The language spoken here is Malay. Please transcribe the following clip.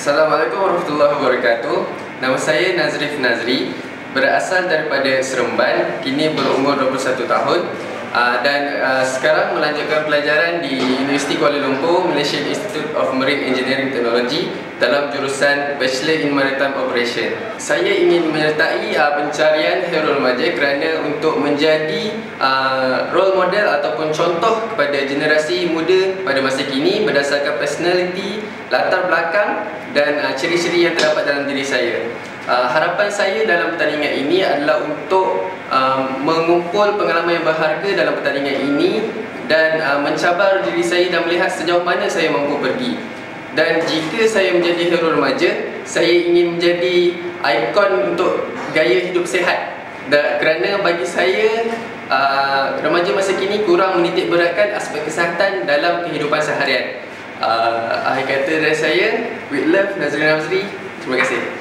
Assalamualaikum warahmatullahi wabarakatuh. Nama saya Nazrif Nazri, berasal daripada Seremban, kini berumur 21 tahun uh, dan uh, sekarang melanjutkan pelajaran di Universiti Kuala Lumpur Malaysian Institute of Marine Engineering Technology dalam jurusan Bachelor in Maritime Operation. Saya ingin menyertai uh, pencarian hero remaja kerana untuk menjadi uh, role model ataupun contoh kepada generasi muda pada masa kini berdasarkan personality, latar belakang dan uh, ciri-ciri yang terdapat dalam diri saya. Uh, harapan saya dalam pertandingan ini adalah untuk uh, mengumpul pengalaman yang berharga dalam pertandingan ini dan uh, mencabar diri saya dan melihat sejauh mana saya mampu pergi. Dan jika saya menjadi hero remaja, saya ingin menjadi ikon untuk gaya hidup sehat. Dan kerana bagi saya uh, remaja masa kini kurang menitik beratkan aspek kesihatan dalam kehidupan seharian. Uh, akhir kata dari saya, with love Nazrin Nazri. Terima kasih.